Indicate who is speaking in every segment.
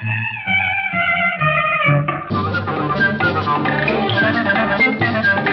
Speaker 1: Thank you.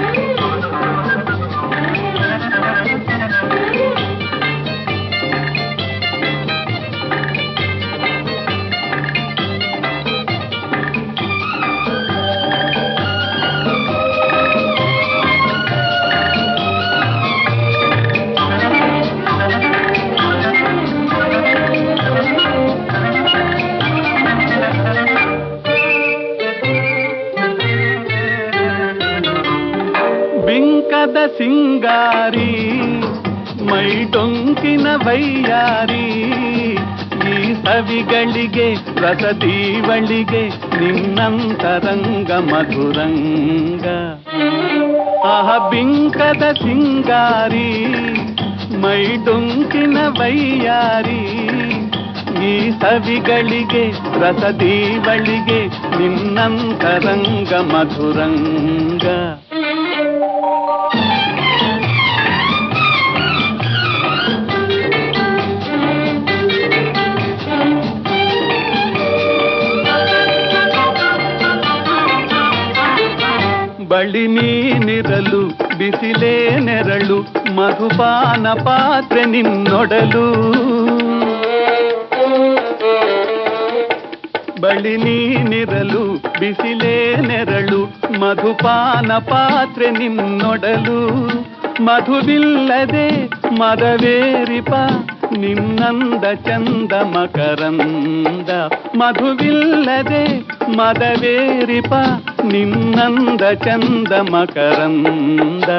Speaker 1: ಡೊಂಕಿನ ವೈಯಾರಿ ಈ ಸವಿಗಳಿಗೆ ರಸದೀವಳಿಗೆ ನಿನ್ನಂತರಂಗ ಮಧುರಂಗ ಆಹ ಬಿಂಕದ ಸಿಂಗಾರಿ ಮೈ ಡೊಂಕಿನ ವೈಯಾರಿ ಈ ಸವಿಗಳಿಗೆ ರಸದೀವಳಿಗೆ ನಿನ್ನಂತರಂಗ ಮಧುರಂಗ ಬಳಿ ನೀನಿರಲು ಬಿಸಿಲೇ ನೆರಳು, ಮಧುಪಾನ ಪಾತ್ರೆ ನಿನ್ನೊಡಲು. ಬಳಿ ನೀನಿರಲು ಬಿಸಿಲೇ ನೆರಳು, ಮಧುಪಾನ ಪಾತ್ರೆ ನಿನ್ನೊಡಲು. ಮಧುವಿಲ್ಲದೆ ಮದವೇರಿಪ, ನಿನ್ನಂದ ಚಂದ ಮಕರಂದ. ಮಧುವಿಲ್ಲದೆ ಮದವೇರಿಪ ನಿನ್ನಂದ ಚಂದ ಮಕರಂದ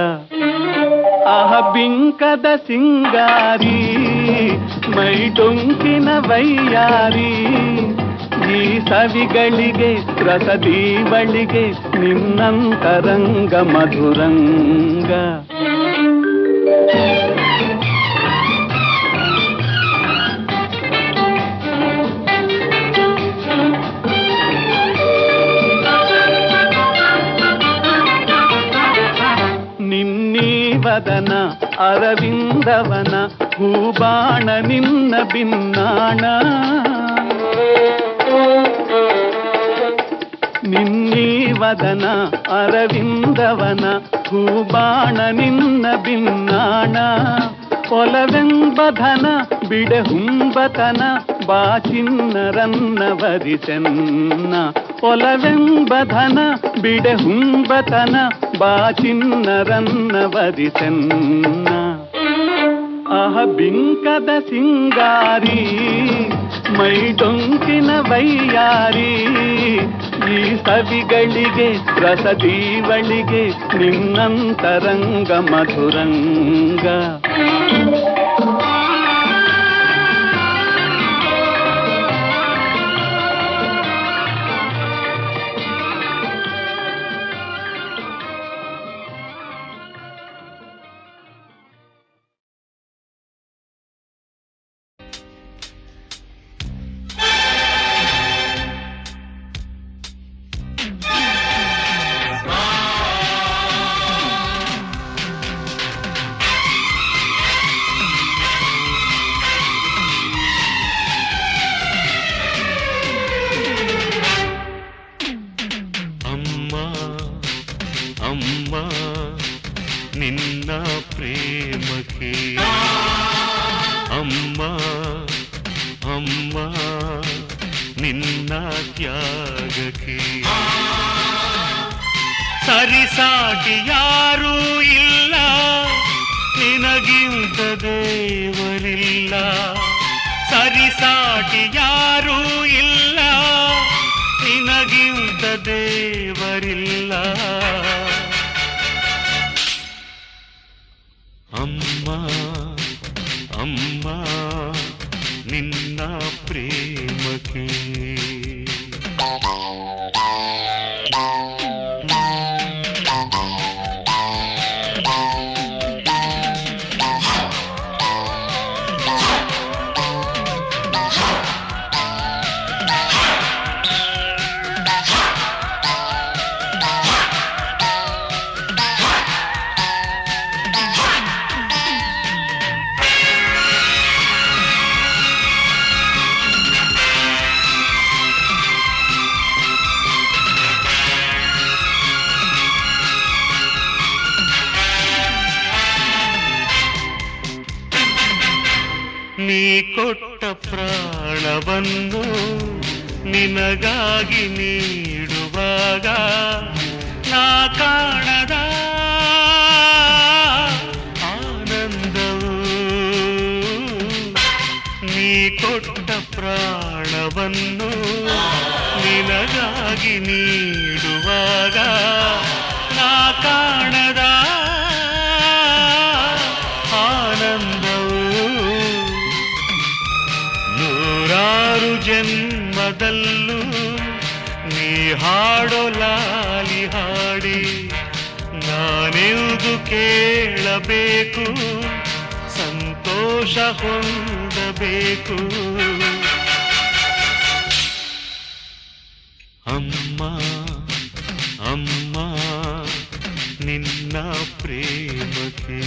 Speaker 1: ಆಹ ಬಿಂಕದ ಸಿಂಗಾರಿ ಮೈ ಡೊಂಕಿನ ವೈಯಾರಿ ಈ ಸವಿಗಳಿಗೆ ರಸದೀವಳಿಗೆ ನಿನ್ನಂತರಂಗ ಮಧುರಂಗ ನಿನ್ನೀವದನ ಅರವಿಂದವನ ಹೂಬಾಣ ನಿನ್ನ ಬಿನ್ನಾಣ ನಿನ್ನೀವದನ ಅರವಿಂದವನ ಹೂಬಾಣ ನಿನ್ನ ಬಿನ್ನಾಣ ಒಲವೆಂಬಧನ ಬಿಡೆ ಹುಂಬತನ ಬಾಚಿನ್ನರನ್ನ ವರಿಸೆನ್ನ ಒಲವೆಂಬಧನ ಬಿಡೆ ಹುಂಬತನ ಬಾಚಿನ್ನರನ್ನ ವರಿಸೆನ್ನ ಆಹ ಬಿಂಕದ ಸಿಂಗಾರಿ ಮೈ ಡೊಂಕಿನ ವೈಯಾರಿ ಈ ಸವಿಗಳಿಗೆ ರಸದೀವಳಿಗೆ ನಿನ್ನಂತರಂಗ ಮಧುರಂಗ
Speaker 2: ಅಮ್ಮ ಅಮ್ಮ ನಿನ್ನ ತ್ಯಾಗಕ್ಕೆ. ಸರಿಸಾಟಿ ಯಾರೂ ಇಲ್ಲ ನಿನಗಿಂತ ದೇವರಿಲ್ಲ. ಸರಿಸಾಟಿ ಯಾರೂ ಇಲ್ಲ ನಿನಗಿಂತ ದೇವರಿಲ್ಲ. ಪ್ರಾಣವನ್ನು ನಿನಗಾಗಿ ನೀಡುವಾಗ ನಾ ಕಾಣದ ಆನಂದವು. ನೀ ಕೊಟ್ಟ ಪ್ರಾಣವನ್ನು ನಿನಗಾಗಿ ನೀಡುವಾಗ ಜನ್ಮದಲ್ಲೂ ನೀ ಹಾಡೋ ಲಾಲಿ ಹಾಡಿ ನಾನೆಂದು ಕೇಳಬೇಕು ಸಂತೋಷ ಹೊಂದಬೇಕು. ಅಮ್ಮ ಅಮ್ಮ ನಿನ್ನ ಪ್ರೇಮಕ್ಕೆ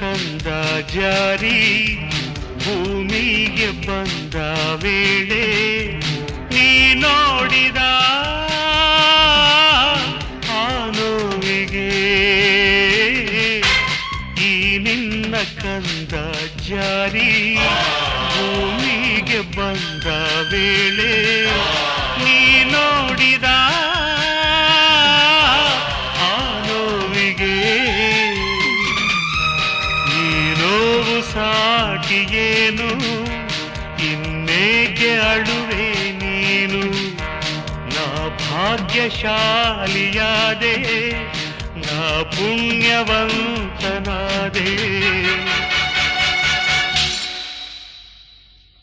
Speaker 2: ಕಂದ ಜಾರಿ, ಭೂಮಿಗೆ ಬಂದ ವೇಳೆ ನೀ ನೋಡಿದ ಆನುವಿಗೆ. ನೋವಿಗೆ ಈ ನಿನ್ನ ಕಂದ ಜಾರಿ, ಭೂಮಿಗೆ ಬಂದ ವೇಳೆ ಭಾಗ್ಯಶಾಲಿಯಾದೆ ನಾ ಪುಣ್ಯವಂತನಾದೆ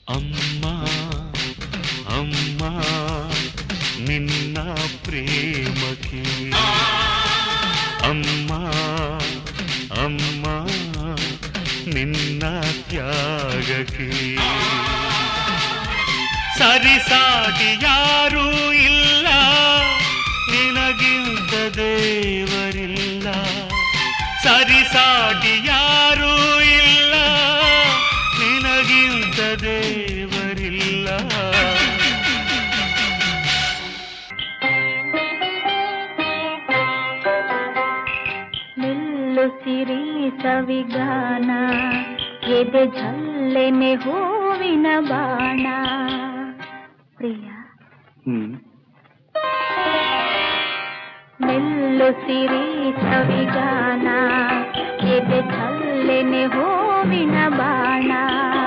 Speaker 2: ಅಮ್ಮ ಅಮ್ಮ ನಿನ್ನ ಪ್ರೇಮಕ್ಕೆ ಅಮ್ಮ ಅಮ್ಮ ನಿನ್ನ ತ್ಯಾಗಕ್ಕೆ ಸರಿಸಾಟಿ ಯಾರೂ ಇಲ್ಲ ನಿನಗಿಂತ ದೇವರಿಲ್ಲ ಸರಿಸಾಟಿ ಯಾರೂ ಇಲ್ಲ. ನಿನಗಿಂತ ದೇವರಿಲ್ಲ
Speaker 3: ನಿಲ್ಲುಸಿರಿ ಸವಿಗಾನ ಎದೆ ಝಲ್ಲೆನೆ ಹೂವಿನ ಬಾಣ. ಝಲ್ಲೆನೆ ಹೂವಿನ ಬಾಣ ಮನದಾಸೆ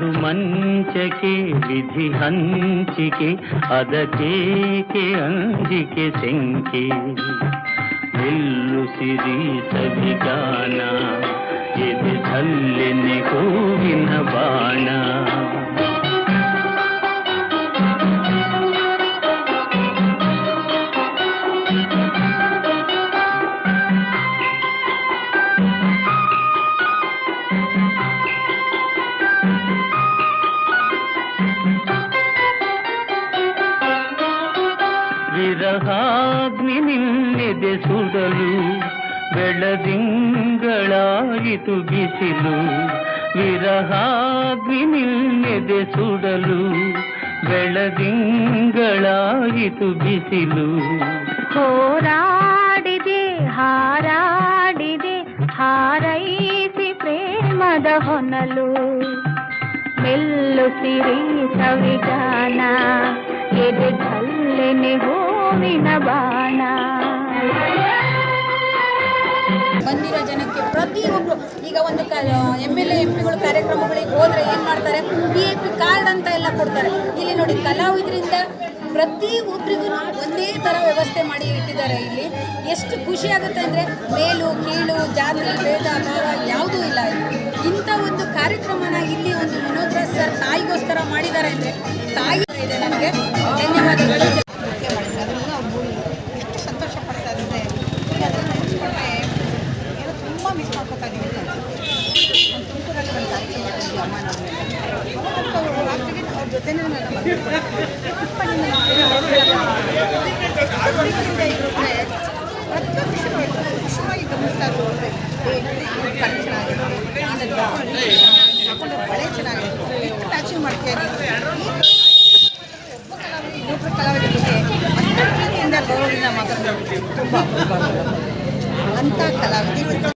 Speaker 1: ಮಧುಮಂಚಕೆ ವಿಧಿ ಹಂಚಿಕೆ ಅದಕ್ಕೇಕೆ ಅಂಜಿಕೆ ಸೆಂಕೆ ನಿಲ್ಲುಸಿರಿ ಸವಿಗಾನ ಎದೆ ಛಲ್ಲೆನೆ ಹೂವಿನ ಬಾಣ ನಿನ್ನೆದೆ ಸುಡಲು ಬೆಳದಿಂಗಳಾಯಿತು ಬಿಸಿಲು ವಿರಹಾಗ್ನಿ ನಿನ್ನೆದೆ ಸುಡಲು ಬೆಳದಿಂಗಳಾಯಿತು ಬಿಸಿಲು
Speaker 3: ಹೋರಾಡಿದೆ, ಹಾರಾಡಿದೆ, ಹಾರೈಸಿ ಪ್ರೇಮದ ಹೊನಲು. ಮೆಲ್ಲುಸಿರಿ ಸವಿಗಾನ ಎದೆ ಛಲ್ಲೆನೆ ಹೂವಿನ ಬಾಣ.
Speaker 4: ಬಂದಿರೋ ಜನಕ್ಕೆ ಪ್ರತಿಯೊಬ್ಬರು ಈಗ ಒಂದು ಎಂ ಎಲ್ ಎ ಎಂ ಪಿಗಳು ಕಾರ್ಯಕ್ರಮಗಳಿಗೆ ಹೋದರೆ ಏನು ಮಾಡ್ತಾರೆ? ವಿ ಎ ಪಿ ಕಾರ್ಡ್ ಅಂತ ಎಲ್ಲ ಕೊಡ್ತಾರೆ. ಇಲ್ಲಿ ನೋಡಿ ಕಲಾವಿದರಿಂದ ಪ್ರತಿ ಒಬ್ರಿಗೂ ಒಂದೇ ಥರ ವ್ಯವಸ್ಥೆ ಮಾಡಿ ಇಟ್ಟಿದ್ದಾರೆ ಇಲ್ಲಿ. ಎಷ್ಟು ಖುಷಿ ಆಗುತ್ತೆ ಅಂದರೆ ಮೇಲು, ಕೀಳು, ಜಾತಿ, ಭೇದ, ಭಾವ ಯಾವುದೂ ಇಲ್ಲ ಇಲ್ಲಿ. ಇಂಥ ಒಂದು ಕಾರ್ಯಕ್ರಮನ ಇಲ್ಲಿ ಒಂದು ವಿನೋದ್ ಸರ್ ತಾಯಿಗೋಸ್ಕರ ಮಾಡಿದ್ದಾರೆ ಅಂದರೆ ತಾಯಿ ಇದೆ ನನಗೆ ಧನ್ಯವಾದಗಳು.
Speaker 1: ಮದುವೆ ಪುಷ್ಪನಿಂದ ಪ್ರೀತಿಯಿಂದ ಮಾತಾಡ್ತಾರೆ ತುಂಬ ಅಂಥ ಕಲಾವಿದ